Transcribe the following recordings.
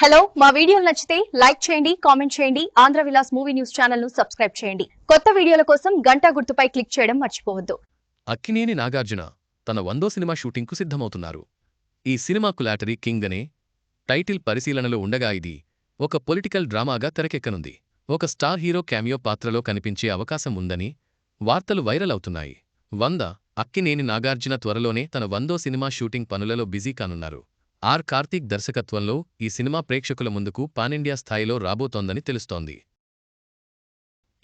Hello మా వీడియోలు నచ్చితే లైక్ చేయండి కామెంట్ చేయండి ఆంధ్ర విలాస్ మూవీ న్యూస్ ఛానల్ను సబ్స్క్రైబ్ చేయండి. కొత్త వీడియోల కోసం గంటా గుర్తుపై క్లిక్ చేయడం మర్చిపోవద్దు. అక్కినేని నాగార్జున తన వందో సినిమా షూటింగ్కు సిద్ధమవుతున్నారు. ఈ సినిమాకు లాటరీ కింగ్ అనే టైటిల్ పరిశీలనలో ఉండగా ఇది ఒక పొలిటికల్ డ్రామాగా తెరకెక్కనుంది. ఒక స్టార్ హీరో క్యామియో పాత్రలో కనిపించే అవకాశం ఉందని వార్తలు వైరల్ అవుతున్నాయి. వంద అక్కినేని నాగార్జున త్వరలోనే తన వందో సినిమా షూటింగ్ పనులలో బిజీ కానున్నారు. ఆర్ కార్తీక్ దర్శకత్వంలో ఈ సినిమా ప్రేక్షకుల ముందుకు పానిండియా స్థాయిలో రాబోతోందని తెలుస్తోంది.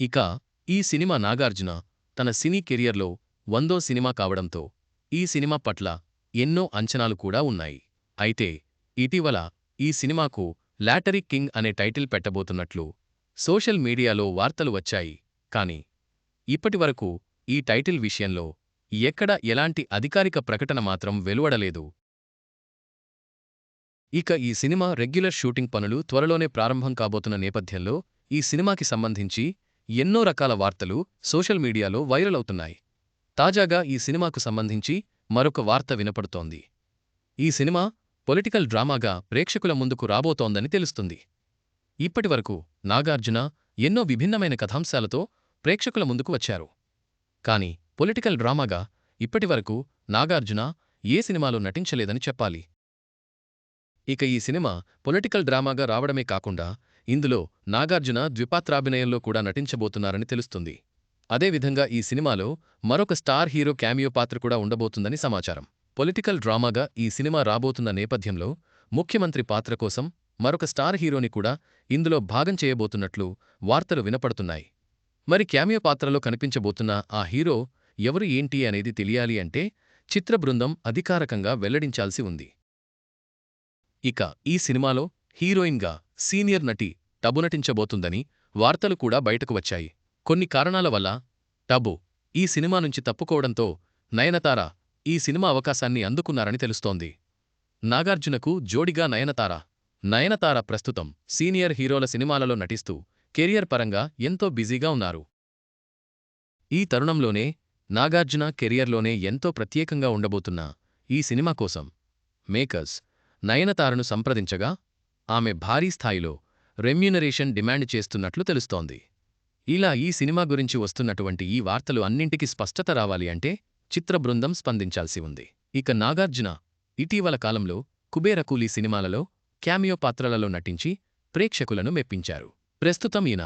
ఇక ఈ సినిమా నాగార్జున తన సినీ కెరియర్లో వందో సినిమా కావడంతో ఈ సినిమా పట్ల ఎన్నో అంచనాలు కూడా ఉన్నాయి. అయితే ఇటీవల ఈ సినిమాకు లాటరీ కింగ్ అనే టైటిల్ పెట్టబోతున్నట్లు సోషల్ మీడియాలో వార్తలు వచ్చాయి. కాని ఇప్పటివరకు ఈ టైటిల్ విషయంలో ఎక్కడ ఎలాంటి అధికారిక ప్రకటన మాత్రం వెలువడలేదు. ఇక ఈ సినిమా రెగ్యులర్ షూటింగ్ పనులు త్వరలోనే ప్రారంభం కాబోతున్న నేపథ్యంలో ఈ సినిమాకి సంబంధించి ఎన్నో రకాల వార్తలు సోషల్ మీడియాలో వైరల్ అవుతున్నాయి. తాజాగా ఈ సినిమాకు సంబంధించి మరొక వార్త వినపడుతోంది. ఈ సినిమా పొలిటికల్ డ్రామాగా ప్రేక్షకుల ముందుకు రాబోతోందని తెలుస్తుంది. ఇప్పటివరకు నాగార్జున ఎన్నో విభిన్నమైన కథాంశాలతో ప్రేక్షకుల ముందుకు వచ్చారు. కాని పొలిటికల్ డ్రామాగా ఇప్పటివరకు నాగార్జున ఏ సినిమాలో నటించలేదని చెప్పాలి. ఇక ఈ సినిమా పొలిటికల్ డ్రామాగా రావడమే కాకుండా ఇందులో నాగార్జున ద్విపాత్రాభినయంలో కూడా నటించబోతున్నారని తెలుస్తుంది. అదేవిధంగా ఈ సినిమాలో మరొక స్టార్ హీరో క్యామియో పాత్ర కూడా ఉండబోతుందని సమాచారం. పొలిటికల్ డ్రామాగా ఈ సినిమా రాబోతున్న నేపథ్యంలో ముఖ్యమంత్రి పాత్ర కోసం మరొక స్టార్ హీరోని కూడా ఇందులో భాగం చేయబోతున్నట్లు వార్తలు వినపడుతున్నాయి. మరి క్యామియో పాత్రలో కనిపించబోతున్న ఆ హీరో ఎవరు ఏంటి అనేది తెలియాలి అంటే చిత్ర బృందం అధికారకంగా వెల్లడించాల్సి ఉంది. ఇక ఈ సినిమాలో హీరోయిన్గా సీనియర్ నటి టబు నటించబోతుందని వార్తలు కూడా బయటకు వచ్చాయి. కొన్ని కారణాల వల్ల టబు ఈ సినిమా నుంచి తప్పుకోవడంతో నయనతార ఈ సినిమా అవకాశాన్ని అందుకున్నారని తెలుస్తోంది. నాగార్జునకు జోడిగా నయనతార నయనతార ప్రస్తుతం సీనియర్ హీరోల సినిమాలలో నటిస్తూ కెరియర్ పరంగా ఎంతో బిజీగా ఉన్నారు. ఈ తరుణంలోనే నాగార్జున కెరియర్లోనే ఎంతో ప్రత్యేకంగా ఉండబోతున్న ఈ సినిమా కోసం మేకర్స్ నయనతారను సంప్రదించగా ఆమె భారీ స్థాయిలో రెమ్యూనరేషన్ డిమాండ్ చేస్తున్నట్లు తెలుస్తోంది. ఇలా ఈ సినిమా గురించి వస్తున్నటువంటి ఈ వార్తలు అన్నింటికీ స్పష్టత రావాలి అంటే చిత్ర బృందం స్పందించాల్సి ఉంది. ఇక నాగార్జున ఇటీవల కాలంలో కుబేరకూలీ సినిమాలలో క్యామియో పాత్రలలో నటించి ప్రేక్షకులను మెప్పించారు. ప్రస్తుతం ఈయన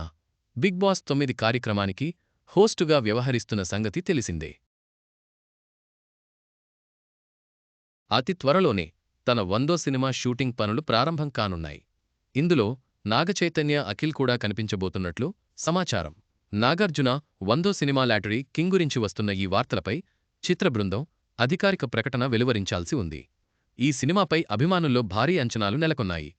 బిగ్ బాస్ తొమ్మిది కార్యక్రమానికి హోస్టుగా వ్యవహరిస్తున్న సంగతి తెలిసిందే. అతి త్వరలోనే తన వందో సినిమా షూటింగ్ పనులు ప్రారంభం కానున్నాయి. ఇందులో నాగచైతన్య అఖిల్ కూడా కనిపించబోతున్నట్లు సమాచారం. నాగార్జున వందో సినిమా లాటరీ కింగ్ గురించి వస్తున్న ఈ వార్తలపై చిత్ర బృందం అధికారిక ప్రకటన వెలువరించాల్సి ఉంది. ఈ సినిమాపై అభిమానుల్లో భారీ అంచనాలు నెలకొన్నాయి.